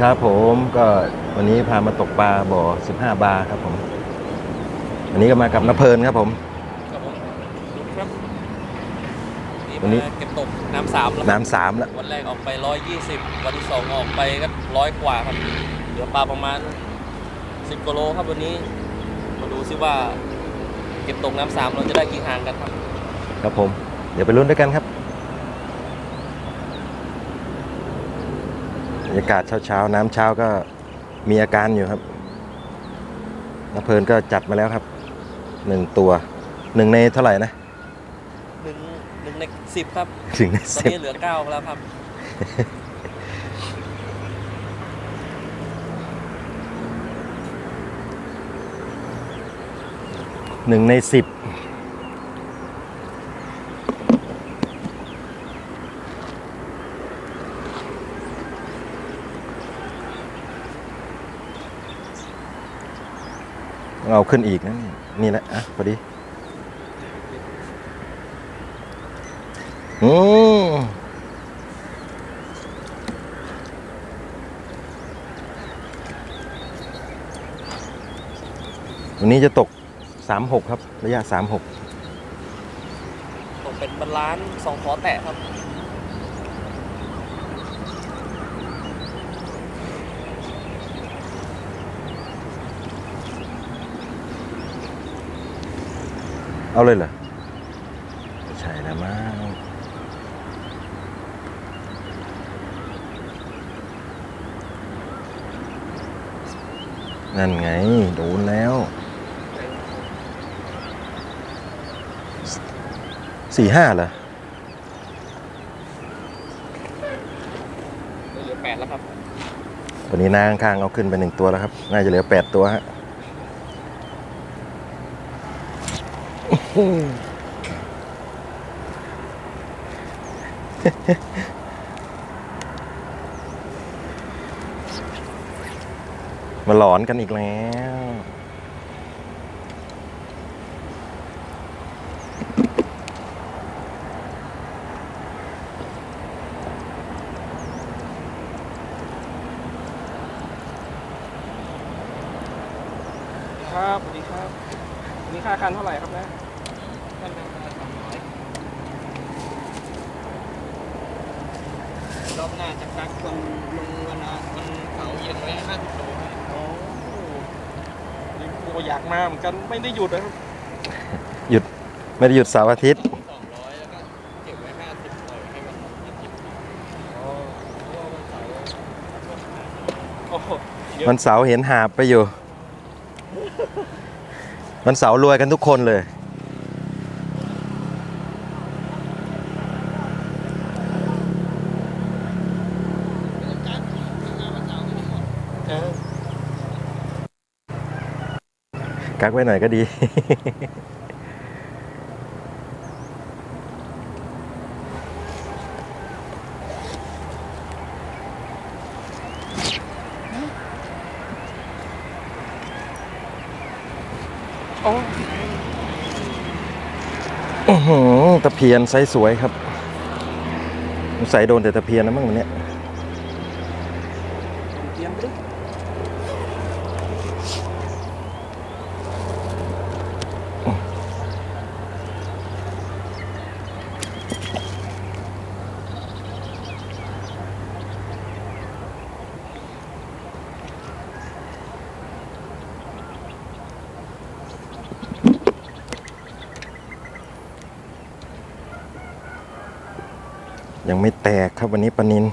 ครับผมก็วันนี้พามาตกปลาบ่อ 15 บาร์ครับผมวันนี้ก็มากับนเพลินครับผม ครับผมครับวันนี้ มาเก็บตกน้ำสามแล้วครับน้ำสามแล้ววันแรกออกไป120วันที่สองออกไปก็ร้อยกว่าครับ เหลือปลาประมาณ10กิโลครับวันนี้ มาดูซิว่า เก็บตกน้ำสามเราจะได้กี่หางกันครับ ครับผม เดี๋ยวไปลุ้นด้วยกันครับบรร ยากาศเช้าๆ น้ำเช้าก็มีอาการอยู่ครับนเพลินก็จัดมาแล้วครับหนึ่งตัวหนึ่งในเท่าไหร่นะหนึ่งหนึ่งในสิบครับถึงในตอนสิบนี้เหลือเก้าแล้วครับ หนึ่งในสิบ เอาขึ้นอีกนะนี่นี่แหละอะพอดีอืมวันนี้จะตก 36 ครับ ระยะ 36 ตกเป็นบาลานซ์สองขอแตะครับ เอาเลยเหรอไม่ใช่แล้วมั้งนั่นไง โดนแล้วสี่ห้าเหรอเหลือแปดแล้วครับวันนี้นาข้างๆเอาขึ้นไปหนึ่งตัวแล้วครับ น่าจะเหลือแปดตัวฮะ มาหลอนกันอีกแล้ว ครับสวัสดีครับวันนี้ค่าคันเท่าไหร่ครับนะ รอบหน้าจะซักวันลงวันวันเสาร์เย็นไว้ห้าสิบโลโอ้นี่กูอยากมาเหมือนกันไม่ได้หยุดนะครับไม่ได้หยุดเสาร์อาทิตย์ สองร้อยแล้วก็เก็บไว้ห้าสิบปล่อยให้มันยี่สิบอ๋อเพราะว่าวันเสาร์โอ้โหวันเสาร์เห็นหาบไปอยู่ วันเสาร์รวยกันทุกคนเลย กักไว้หน่อยก็ดี โอ้อื้อหือตะเพียนไซส์สวยครับ ใส่โดนแต่ตะเพียนนะมั้งวันนี้ย เตรียมไปดิ ยังไม่แตกครับวันนี้ปลานิน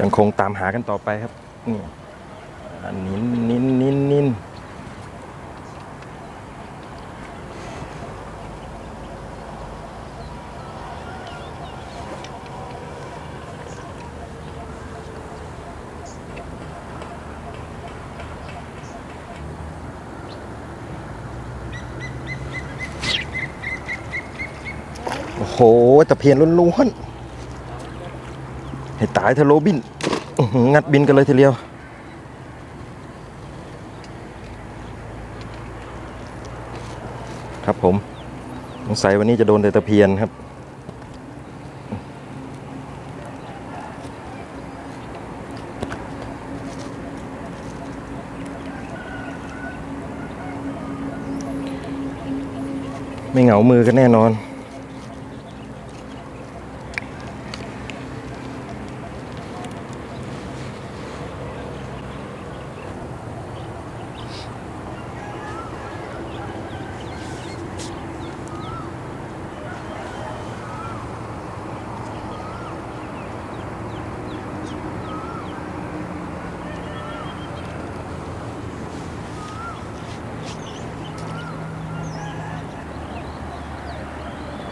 ยังคงตามหากันต่อไปครับนี่นินนินนินนินนิน หตะเพียนล้วนๆให้ตายเธอะโรบิน งัดบินกันเลยทีเดียว ครับผมสงสัยวันนี้จะโดนแต่ตะเพียนครับไม่เหงามือกันแน่นอน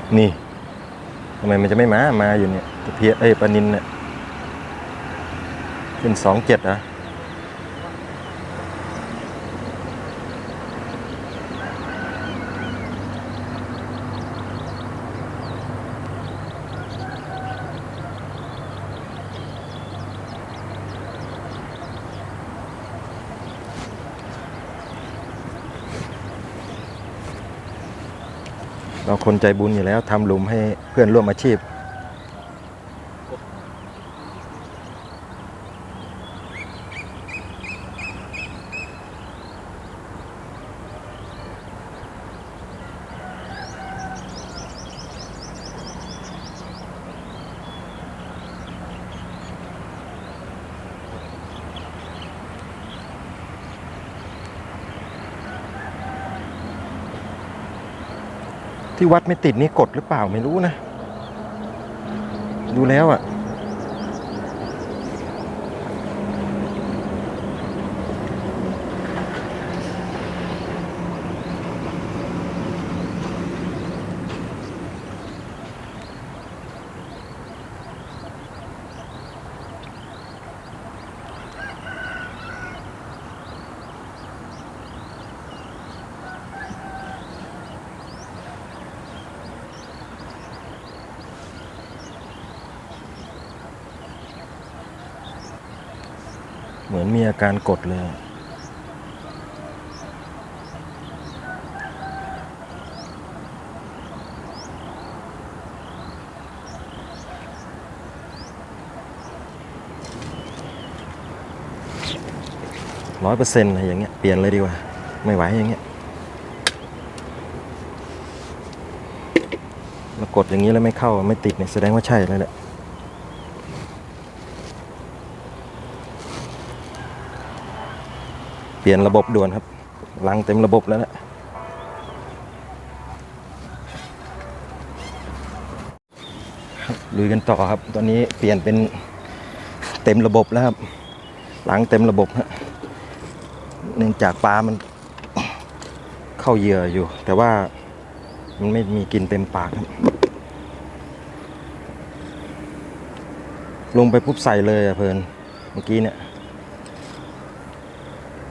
ทำ ไมมันจะไม่มา มาอยู่เนี่ยตะเพียเอ้ยปลานินเนี่ยเป็นสองเจ็ดอะ เราคนใจบุญอยู่แล้วทำหลุมให้เพื่อนร่วมอาชีพ ที่วัดไม่ติดนี่กดหรือเปล่าไม่รู้นะ ดูแล้วอะ่ะ เหมือนมีอาการกดเลยร้อยเปอร์เซ็นต์อะไรอย่างเงี้ยเปลี่ยนเลยดีกว่า ไม่ไหวอย่างเงี้ยมากดอย่างนี้แล้วไม่เข้าไม่ติดเนี่ยแสดงว่าใช่แล้วแหละ เป ลี่ยนระบบด่วนครับ ลังเต็มระบบแล้วแหละลุยกันต่อครับ ตอนนี้เปลี่ยนเป็นเต็มระบบแล้วครับลังเต็มระบบฮะเนื่องจากปลามันเข้าเหยื่ออยู่ แต่ว่ามันไม่มีกินเต็มปากครับลงไปปุ๊บใส่เลยอะเพลินเมื่อกี้เนี่ย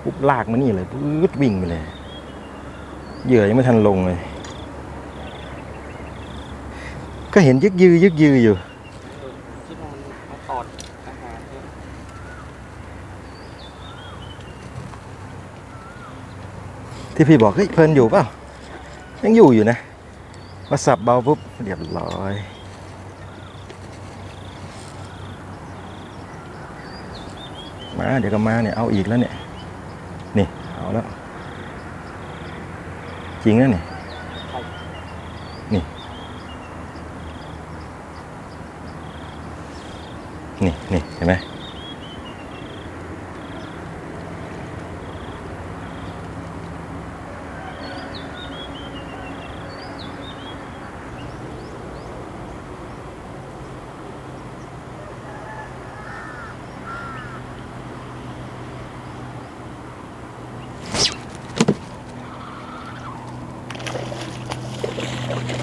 ปุ๊บลากมานี่เลยปื๊ดวิ่งไปเลยเหยื่อยังไม่ทันลงเลย ก็เห็นยึกยือยึกยืออยู่ที่นอนมาตอดอาหารที่พี่บอกเฮ้ยเพลินอยู่เปล่ายังอยู่อยู่นะมาสับเบาปุ๊บเรียบร้อยมาเดี๋ยวก็มาเนี่ยเอาอีกแล้วเนี่ย นี่ เอาแล้ว จริงนะเนี่ยนี่ นี่ นี่ เห็นไหม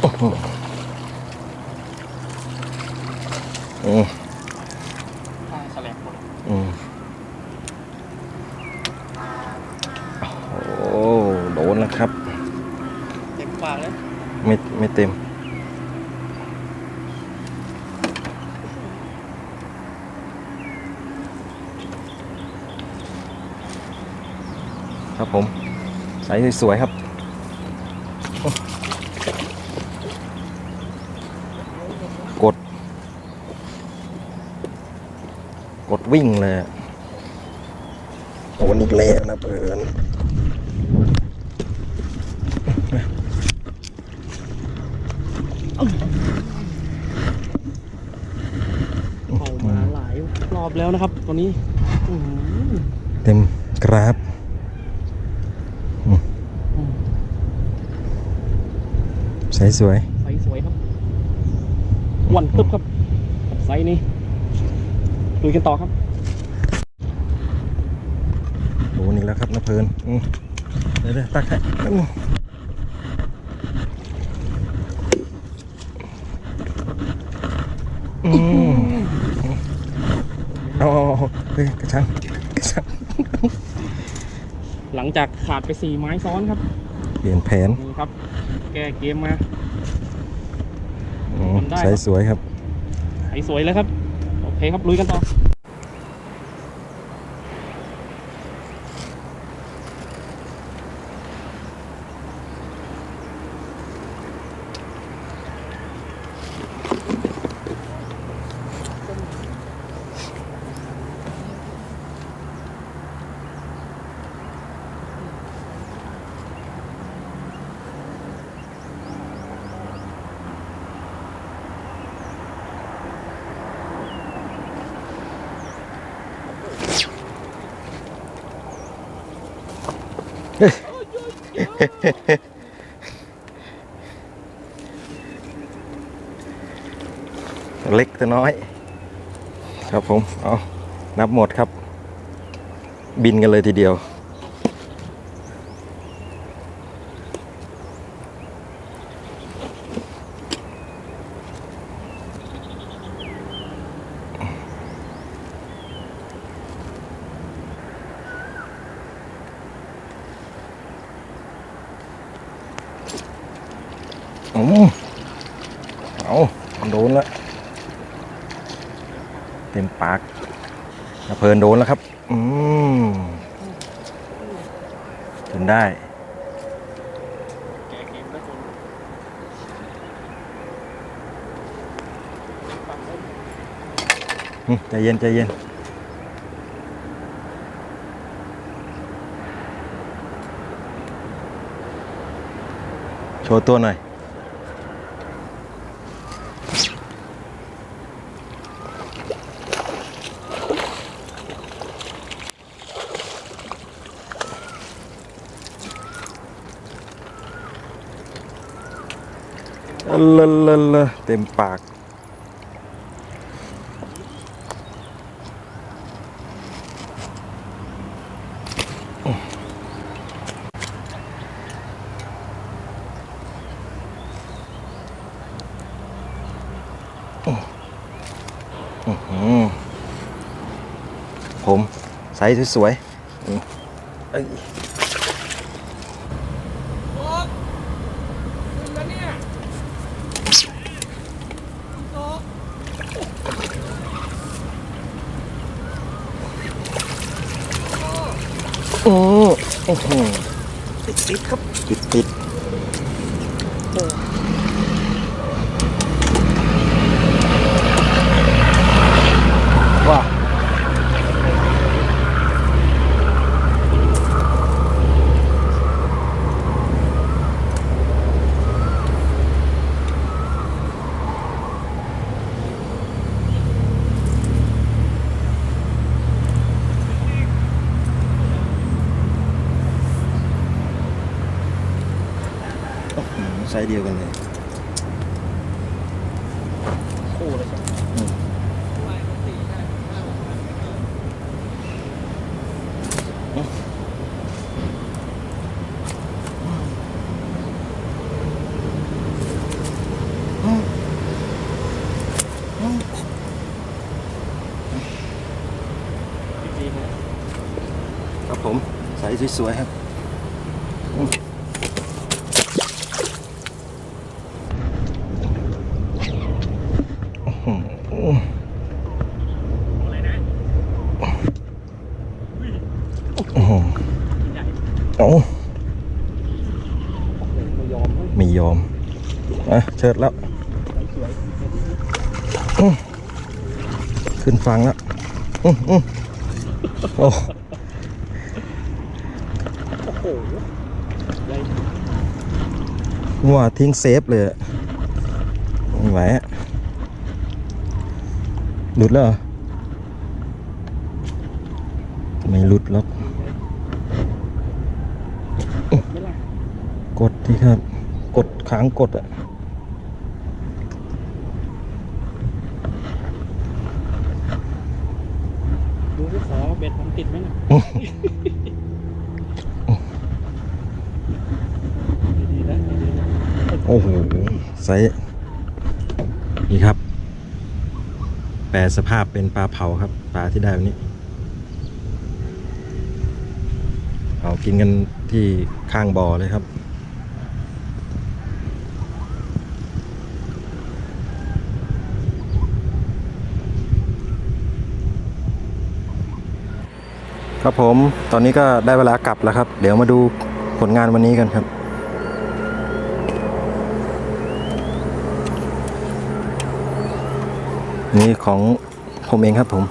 โอ้โหอืมแสลงหมดอืมโอ้โดนแล้วครับ เต็มปากเลยไม่ไม่เต็ม ครับผม ใส่สวยๆครับ กดวิ่งเลยอะโอ้นี่เละนะเพื่อนเข้ามาหลายรอบแล้วนะครับตัวนี้อื้อหือเต็มกราฟอืมใสสวยไซส์สวยครับอ้วันตึบครับกับไซส์นี้ ดูกันต่อครับโดนอีกแล้วครับนะเพลินอืมเดี๋ยวเดี๋ยวตักให้อืมอืมเอาเอาเอาเฮ้ยกระชังกระชังหลังจากขาดไปสี่ไม้ซ้อนครับ เปลี่ยนแผนนี่ครับ แก้เกมมาอืมทำได้ใสสวยครับไซส์สวยเลยครับโอ เคครับลุยกันต่อ เล็กแต่น้อย ครับผม เอานับหมดครับ บินกันเลยทีเดียว อืมเอาโดนแล้ว เต็มปากนะเพลินโดนแล้วครับ อืมจนได้แก้เกมแล้ใจเย็นใจเย็นโชว์ตัวหน่อย เลอะเลอะเลเต็มปากอื้อหือผม ใส่สวยๆอืมเอ้ยโอ้ โอ้โหติดติดครับติดติด ซส์เดียวกันเลยคู่เลยใช่ไหมดีๆนะครับผมใส่สวยๆครับอืมอื้อหือ อะไรนะ อื้อหือ ใหญ่ โอ้ ยอมนะ ไม่ยอมอะเชิดแล้ว ขึ้นฟังแล้วโอ้ๆโอ้โหใหญ่งัวทิ้งเซฟเลยไม่ไหวอะหลุดแล้วไม่หลุดหรอกไม่ล่ะกดที่ครับ กดค้างกดอะ ดูที่ขอเบ็ดผมติดไหมนะดีๆนะดีๆนะโอ้โหไซส์นี่ครับ แปลสภาพเป็นปลาเผาครับ ปลาที่ได้วันนี้เผากินกันที่ข้างบ่อเลยครับ ครับผมตอนนี้ก็ได้เวลากลับแล้วครับ เดี๋ยวมาดูผลงานวันนี้กันครับนี่ของผมเองครับผม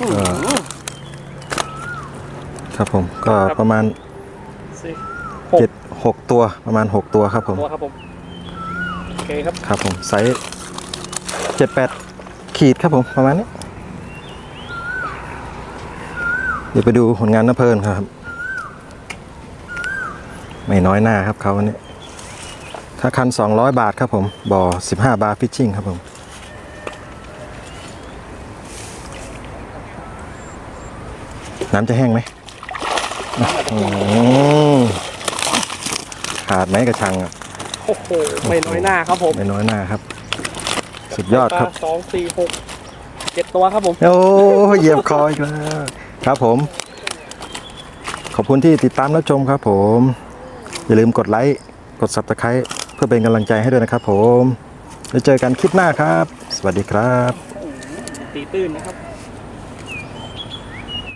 ก็ครับผมก็ประมาณสิเจ็ดหกตัวประมาณหกตัวครับผม ตัวครับผม โอเคครับ ครับผมไซส์เจ็ดแปดขีดครับผมประมาณนี้ เดี๋ยวไปดูผลงานน้าเพลินครับ ไม่น้อยหน้าครับเขาวันนี้ค่าคัน 200 บาทครับผม บ่อ 15 บาทฟิชชิ่งครับผมน้ำจะแห้งไหมอืมขาดไหมกระชังอะโอ้โห ไม่น้อยหน้าครับผม ไม่น้อยหน้าครับ สุดยอดครับ สองสี่หกเจ็ดตัวครับผม โอ้เหยียบคออีกแล้วครับผม ขอบคุณที่ติดตามรับชมครับผม อย่าลืมกดไลค์ กด subscribe เพื่อเป็นกำลังใจให้ด้วยนะครับผม แล้วเจอกันคลิปหน้าครับ สวัสดีครับ ตีตื้นนะครับ